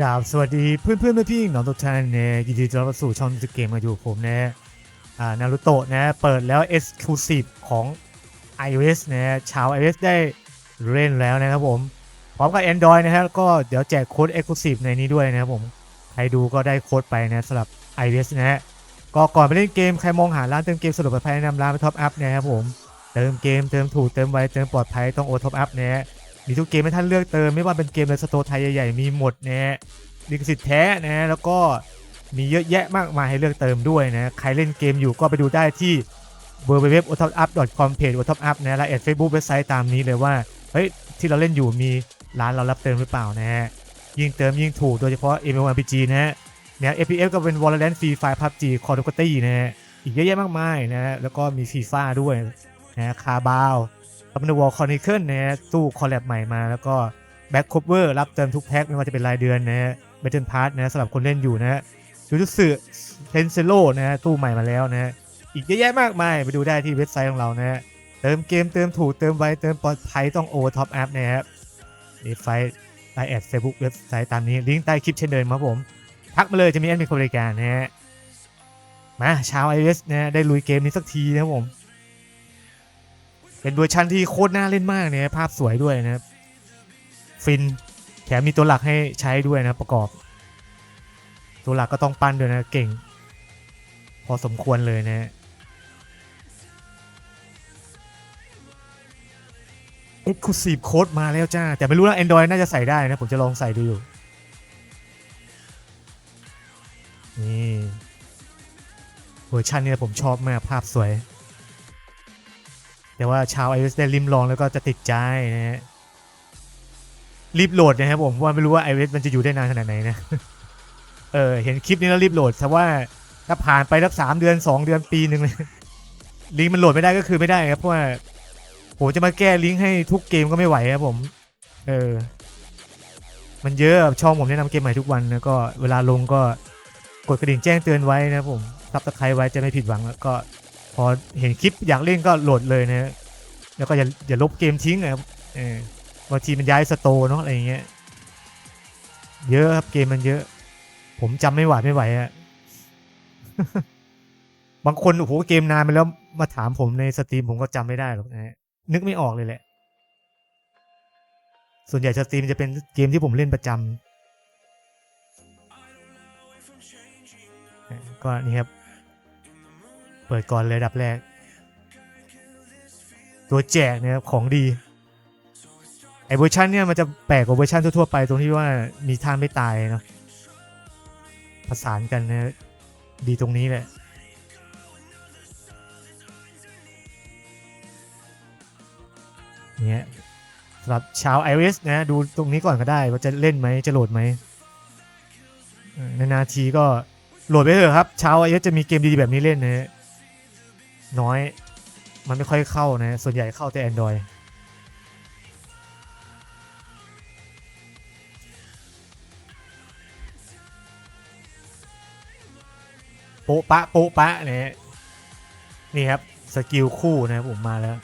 กราบสวัสดีเพื่อนเพื่อนๆพี่ๆน้องทุกท่านนะยินดีต้อนรับสู่ช่องเกมมาอยู่ผมนะอ่านารุโตะนะเปิดแล้ว Exclusive ของ iOS นะชาว iOS ได้เล่นแล้วนะครับผม พร้อมกับ Android นะฮะก็เดี๋ยวแจกโค้ด Exclusive ในนี้ด้วยนะครับผม ใครดูก็ได้โค้ดไปนะสำหรับ iOS นะฮะก็ก่อนไปเล่นเกมใครมองหาร้านเติมเกมสะดวกปลอดภัยแนะนำร้านไปท็อปอัพนะครับผม เติมเกมเติมถูกเติมไวเติมปลอดภัยต้องโอท็อปอัพนะฮะ มีทุกเกมให้ท่านเลือกเติม ไม่ว่าเป็นเกมในสโตร์ไทยใหญ่ๆมีหมดนะฮะลิขสิทธิ์แท้นะแล้วก็มีเยอะแยะมากมายให้เลือกเติมด้วยนะใครเล่นเกมอยู่ก็ไปดูได้ที่ w w w o t o p u p c o m เพจ o t o p up นะและแอดเฟซบุ๊กเว็บไซต์ตามนี้เลยว่าเฮ้ยที่เราเล่นอยู่มีร้านเรารับเติมหรือเปล่านะฮะยิ่งเติมยิ่งถูกโดยเฉพาะ MMORPG นะฮะเนี่ย FPF ก็เป็น Valorant Free Fire PUBG Call of Duty นะฮะอีกเยอะแยะมากมายนะฮะแล้วก็มี FIFA ด้วยนะคาบาว กับนวอลคอนิเคิลนะฮะตู้คอลแลบใหม่มาแล้วก็แบ็คคเวอร์รับเติมทุกแพ็คไม่ว่าจะเป็นรายเดือนนะฮะเบทเทิลพาร์ทนะสำหรับคนเล่นอยู่นะฮะยูทูสึเทนเซโลนะฮะตู้ใหม่มาแล้วนะฮะอีกเยอะแยะมากมายไปดูได้ที่เว็บไซต์ของเรานะฮะเติมเกมเติมถูกเติมไวเติมปลอดภัยต้องโอท็อปแอปนะครับเว็บไซต์ไลน์แอดเฟซบุ๊กเว็บไซต์ตามนี้ลิงก์ใต้คลิปเช่นเดิมครับผม ทักมาเลยจะมีแอดมินบริการนะฮะมาชาว iOS นะฮะได้ลุยเกมนี้สักทีนะครับผม เป็นเวอร์ชันที่โคตรน่าเล่นมากเนี่ยภาพสวยด้วยนะครับ ฟินแถมมีตัวหลักให้ใช้ด้วยนะประกอบ ตัวหลักก็ต้องปั้นด้วยนะเก่ง พอสมควรเลยนะ Exclusive Code มาแล้วจ้า แต่ไม่รู้นะ Android น่าจะใส่ได้นะ ผมจะลองใส่ดูอยู่ นี่ เวอร์ชันนี้ผมชอบมากภาพสวย แต่ว่าชาว iOS ได้ริมลองแล้วก็จะติดใจนะฮะรีบโหลดนะครับผมว่าไม่รู้ว่า iOS มันจะอยู่ได้นานขนาดไหนนะเออเห็นคลิปนี้แล้วรีบโหลดแต่ว่าถ้าผ่านไปสักสามเดือนสองเดือนปีหนึ่งเลยลิงก์มันโหลดไม่ได้ก็คือไม่ได้ครับเพราะว่าผมจะมาแก้ลิงก์ให้ทุกเกมก็ไม่ไหวครับผม เออ มันเยอะช่องผมแนะนำเกมใหม่ทุกวันนะก็เวลาลงก็กดกระดิ่งแจ้งเตือนไว้นะผมซับสไครต์ไว้จะไม่ผิดหวังแล้วก็ อเห็นคลิปอยากเล่นก็โหลดเลยนะแล้วก็อย่าอย่าลบเกมทิ้งนะครับเออบางทีมันย้ายสโตร์เนาะอะไรอย่างเงี้ยเยอะครับเกมมันเยอะ ผมจำไม่หวาดไม่ไหวอะบางคนโอ้โหเกมนานไปแล้วมาถามผมในสตรีมผมก็จำไม่ได้หรอกนะฮะนึกไม่ออกเลยแหละ ส่วนใหญ่สตรีมจะเป็นเกมที่ผมเล่นประจำก็นี่ครับ เปิดก่อนเลยดับแรก ตัวแจกเนี่ยของดีไอเวอร์ชันเนี่ยมันจะแปลกกว่าเวอร์ชันทั่วๆไปตรงที่ว่ามีท่าไม่ตายเนาะผสานกันนะดีตรงนี้แหละเนี่ยสำหรับชาว iOS นะดูตรงนี้ก่อนก็ได้ ว่าจะเล่นไหมจะโหลดไหมเออนานๆทีก็โหลดไปเถอะครับ ชาว iOS จะมีเกมดีๆแบบนี้เล่นนะ น้อย มันไม่ค่อยเข้านะ ส่วนใหญ่เข้าแต่ Android โป๊ะปะโป๊ะปะเนี่ยนี่ครับ สกิลคู่นะผมมาแล้ว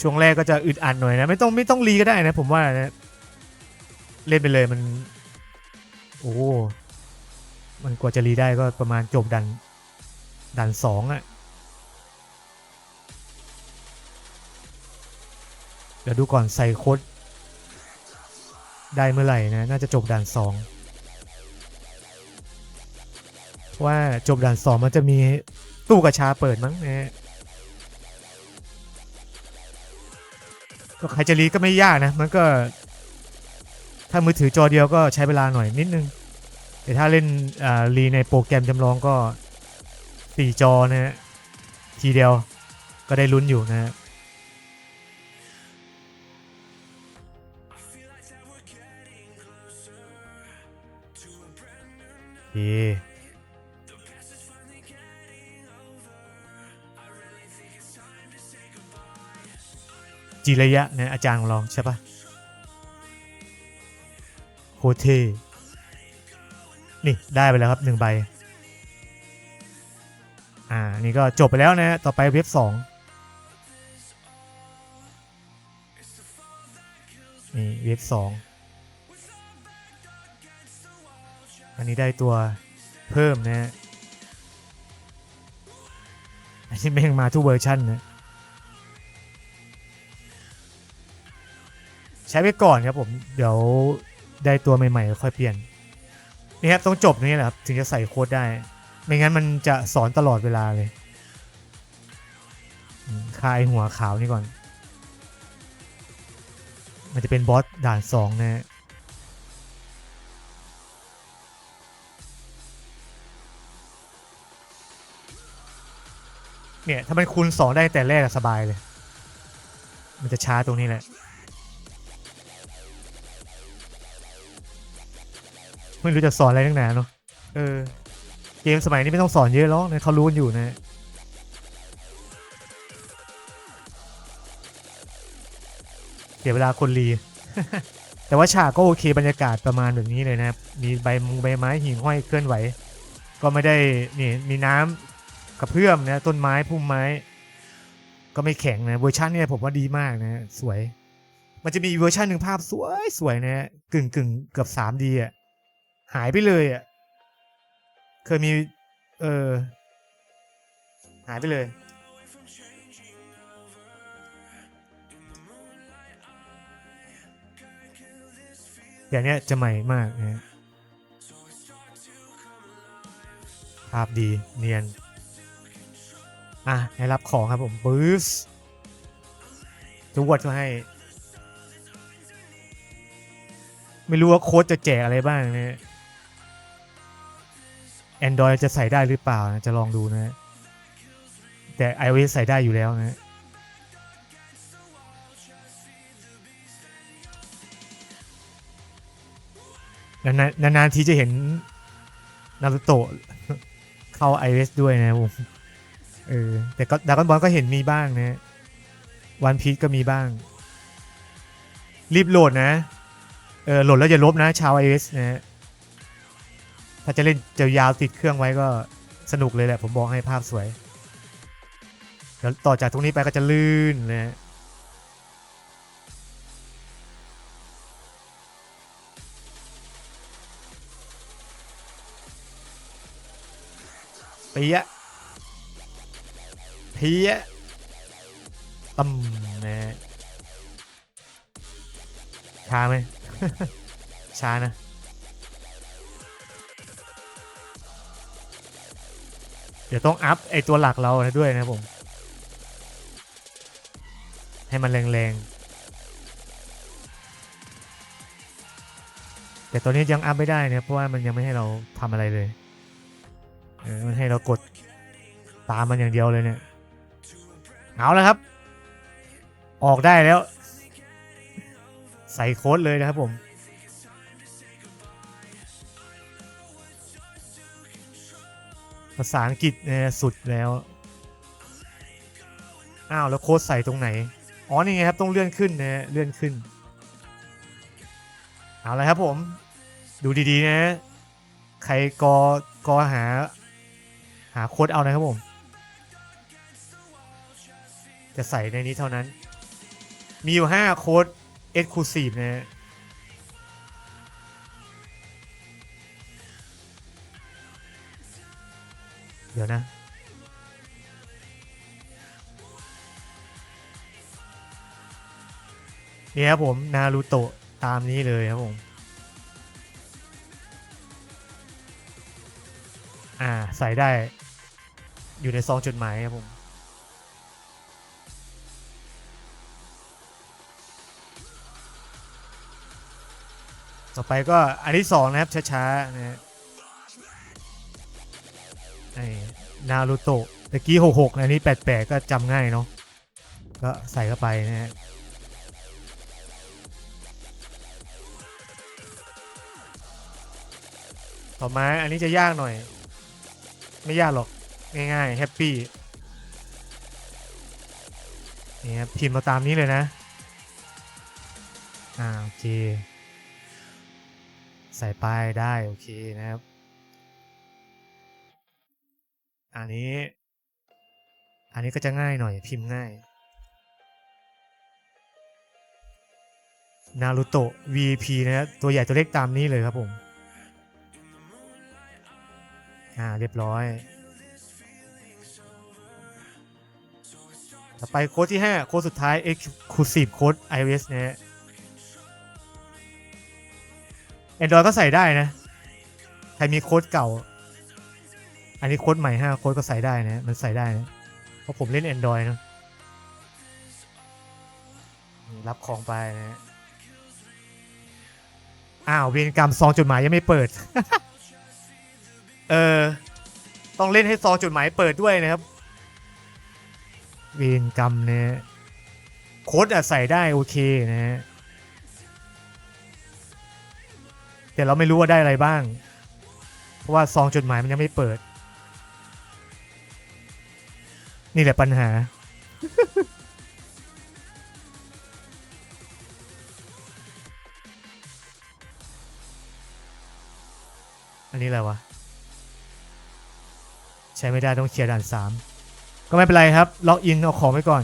ช่วงแรกก็จะอึดอัดหน่อยนะ ไม่ต้องไม่ต้องรีก็ได้นะ ผมว่านะเล่นไปเลยมัน โอ้ มันกว่าจะรีได้ก็ประมาณจบดัน ดันสองอะ่ะ เดี๋ยวดูก่อนใส่โค้ดได้เมื่อไหร่นะ น่าจะจบด่านสองว่าจบด่านสองมันจะมีตู้กระชาเปิดมั้งนะก็ใครจะรีก็ไม่ยากนะ มันก็ ถ้ามือถือจอเดียวก็ใช้เวลาหน่อยนิดนึง แต่ถ้าเล่นรีในโปรแกรมจำลองก็ สี่จอนะฮะทีเดียวก็ได้ลุ้นอยู่นะฮะโอเคจิระยะนะอาจารย์ของเราใช่ปะโคเทนี่ ได้ไปแล้วครับหนึ่งใบ อ่านี่ก็จบไปแล้วนะต่อไปเว็บสองนี่เว็บสองอันนี้ได้ตัวเพิ่มนะฮะอันนี้แม่งมาทุกเวอร์ชันนะใช้ไปก่อนครับผม เดี๋ยวได้ตัวใหม่ๆค่อยเปลี่ยนนี่ครับต้องจบนี่แหละครับ ถึงจะใส่โค้ดได้ ไม่งั้นมันจะสอนตลอดเวลาเลยอืมคายหัวขาวนี่ก่อน มันจะเป็นบอสด่านสองนะ เนี่ย ถ้ามันคูณสองได้แต่แรกอะสบายเลย มันจะช้าตรงนี้แหละไม่รู้จะสอนอะไรนักหนาเนาะเออ เกมสมัยนี้ไม่ต้องสอนเยอะหรอกนะเขารู้กันอยู่นะเสียเวลาคนรี แต่ว่าฉากก็โอเคบรรยากาศประมาณแบบนี้เลยนะครับ มีใบมงใบไม้หิ่งห้อยเคลื่อนไหว ก็ไม่ได้นี่มีน้ำกระเพื่อมนะต้นไม้พุ่มไม้ ก็ไม่แข็งนะเวอร์ชันเนี่ยผมว่าดีมากนะสวย มันจะมีเวอร์ชันหนึ่งภาพสวยสวยนะฮะกึ่งกึ่งเกือบ 3D อะหายไปเลยอะ เคยมี เออ หายไปเลย อย่างเนี้ยจะใหม่มากนะภาพดีเนียน อะ ให้รับของครับผมบูสทุกวัดก็ให้ ไม่รู้ว่าโค้ดจะแจกอะไรบ้างเนะ Android จะใส่ได้หรือเปล่านะจะลองดูนะ แต่ iOS ใส่ได้อยู่แล้วนะ นานๆนานทีจะเห็นนารูโตะเข้า iOS ด้วยนะผมเออ แต่ก็ดากอนบอลก็เห็นมีบ้างนะวันพี e ก็มีบ้าง รีบโหลดนะ เออโหลดแล้วอย่าลบนะ ชาว iOS นะ ถ้าจะเล่นจะยาวติดเครื่องไว้ก็สนุกเลยแหละผมบอกให้ภาพสวยเดี๋ยวต่อจากตรงนี้ไปก็จะลื่นนะเปียะเพียะตึมนะฮะช้าไหมช้านะ เดี๋ยวต้องอัพไอตัวหลักเราด้วยนะผม ให้มันแรงๆ แต่ตอนนี้ยังอัพไม่ได้นี่ยเพราะว่ามันยังไม่ให้เราทำอะไรเลยมันให้เรากดตามมันอย่างเดียวเลยเนี่ยเอาแล้วครับ ออกได้แล้ว ใส่โค้ดเลยนะครับผม ภาษาอังกฤษเนี่ยสุดแล้ว อ้าว แล้วโค้ดใส่ตรงไหน อ๋อ นี่ไงครับ ต้องเลื่อนขึ้นนะฮะเลื่อนขึ้น เอาละครับผม ดูดีๆนะ ใครกอกอหา หาโค้ดเอานะครับผม จะใส่ในนี้เท่านั้น มีอยู่ 5 โค้ด Exclusive นะ เดี๋ยวนะนี่ครับผมนารูโตะตามนี้เลยครับผม อ่า ใส่ได้อยู่ในซองจดหมายครับผมต่อไปก็อันที่สองนะครับช้าๆนะฮะ ไอ้นารูโตะตะกี้หกหกอันนี้แปดแปดก็จำง่ายเนาะก็ใส่เข้าไปนะฮะต่อมาอันนี้จะยากหน่อย ไม่ยากหรอก ง่ายๆแฮปปี้นี่ครับพิมพ์มาตามนี้เลยนะ อ่าโอเค ใส่ป้ายได้ โอเคนะครับ อันนี้ อันนี้ก็จะง่ายหน่อยพิมพ์ง่ายนารูโตะ VP นะครับตัวใหญ่ตัวเล็กตามนี้เลยครับผม อ่า เรียบร้อย ต่อไปโค้ดที่ 5 โค้ดสุดท้าย Exclusive Code iOS นะฮะ Android ก็ใส่ได้นะ ใครมีโค้ดเก่า นนี้โค้ดใหม่5โค้ดก็ใส่ได้นะ มันใส่ได้นะ เพราะผมเล่น Android นะรับของไปนะฮะอ้าวเวรกรรมซองจดหมายยังไม่เปิด เออ ต้องเล่นให้ซองจดหมายเปิดด้วยนะครับ เวรกรรมเนี่ยโค้ดอะใส่ได้โอเคนะฮะแต่เราไม่รู้ว่าได้อะไรบ้าง เพราะว่าซองจดหมายมันยังไม่เปิด นี่แหละปัญหา อันนี้อะไรวะ ใช้ไม่ได้ต้องเคลียร์ด่านสามก็ไม่เป็นไรครับ ล็อกอินเอาของไว้ก่อน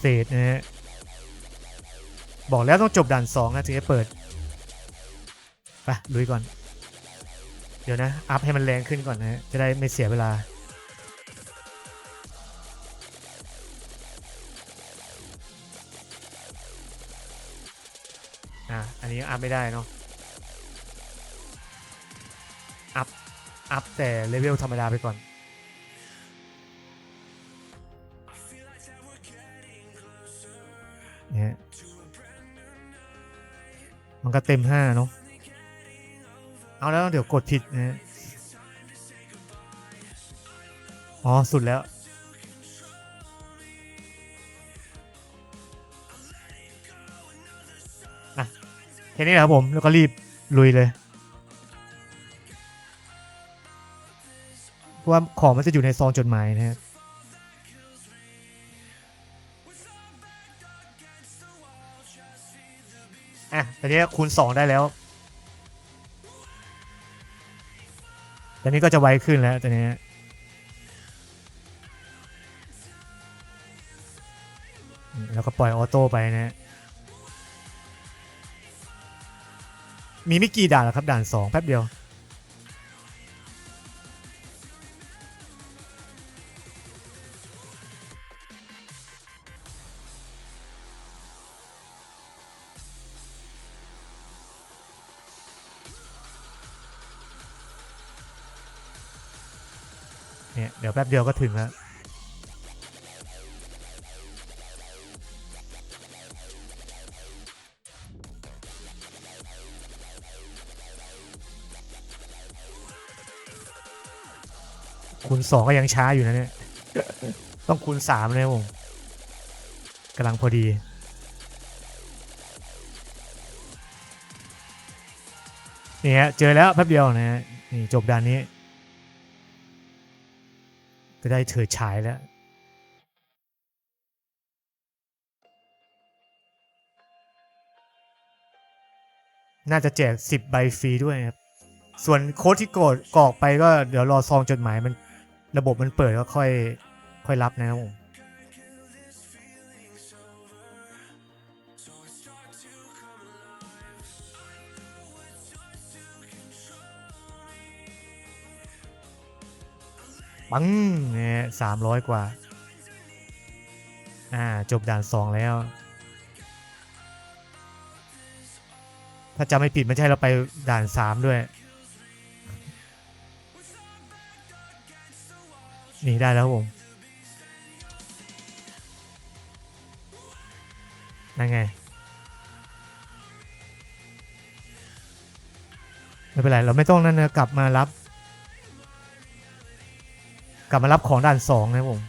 เศษนะฮะ บอกแล้วต้องจบด่านสองนะถึงจะเปิด ไปลุยก่อน เดี๋ยวนะ อัพให้มันแรงขึ้นก่อนนะ จะได้ไม่เสียเวลา อะ อันนี้อัพไม่ได้เนาะ อัพ อัพแต่เลเวลธรรมดาไปก่อน เนี่ย มันก็เต็มห้าเนาะ เอาแล้วเดี๋ยวกดผิดนะอ๋อ สุดแล้ว อะแค่นี้แหละครับผม แล้วก็รีบ ลุยเลย เพราะว่าของมันจะอยู่ในซองจดหมายนะฮะอะตอนนี้คูณ 2 ได้แล้ว ตอนนี้ก็จะไวขึ้นแล้วตอนนี้แล้วก็ปล่อยออโต้ไปนะ มีไม่กี่ด่านแล้วครับด่าน2แป๊บเดียว เนี่ยเดี๋ยวแป๊บเดียวก็ถึงแล้วคูณสองก็ยังช้าอยู่นะเนี่ย ต้องคูณสามเลยครับผมกำลังพอดีนี่ฮะเจอแล้วแป๊บเดียวนะฮะนี่จบด่านนี้ ก็ได้เธอฉายแล้ว น่าจะแจก 10 ใบฟรีด้วยครับ ส่วนโค้ดที่กดกรอกไปก็เดี๋ยวรอซองจดหมายมันระบบมันเปิดก็ค่อย ค่อยรับนะครับผม ปังเนี่ยสามร้อยกว่า อ่า จบด่านสองแล้ว ถ้าจำไม่ผิดไม่ใช่เราไปด่านสามด้วย นี่ได้แล้วผมนั่นไง ไม่เป็นไร เราไม่ต้องนั่นนะกลับมารับ กลับมารับของด่านสองนะครับผม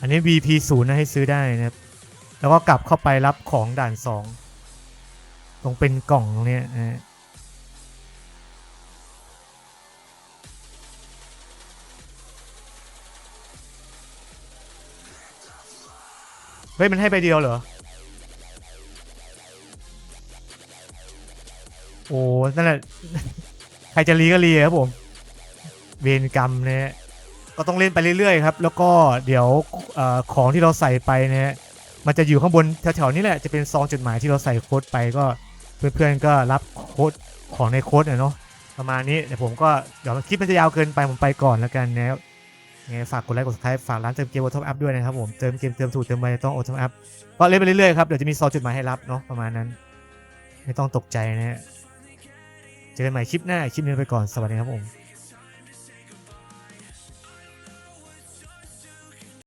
อันนี้ VP 0นะให้ซื้อได้นะครับ แล้วก็กลับเข้าไปรับของด่านสอง ตรงเป็นกล่องตรงนี้นะฮะเฮ้ย มันให้ใบเดียวเหรอ อ้นั่นแหละใครจะรีก็รีครับผมเวรกรรมเนี่ยก็ต้องเล่นไปเรื่อยๆครับ แล้วก็เดี๋ยวอของที่เราใส่ไปเนี่ยมันจะอยู่ข้างบนแถวๆนี้แหละจะเป็นซองจดหมายที่เราใส่โค้ดไปก็เพื่อนๆก็รับโค้ดของในโค้ดเนาะประมาณนี้แต่ผมก็เดี๋ยวคลิปมันจะยาวเกินไปผมไปก่อนแล้วกันนะไงฝากกดไลค์กด subscribe ฝากร้านเติมเกมโอทอมอัพด้วยนะครับผมเติมเกมเติมถูกเติมไปต้องโอทอมอัพก็เล่นไปเรื่อยๆครับเดี๋ยวจะมีซองจดหมายให้รับเนาะประมาณนั้น ไม่ต้องตกใจนะฮะ เจอกันใหม่คลิปหน้า คลิปนี้ไปก่อน สวัสดีครับผม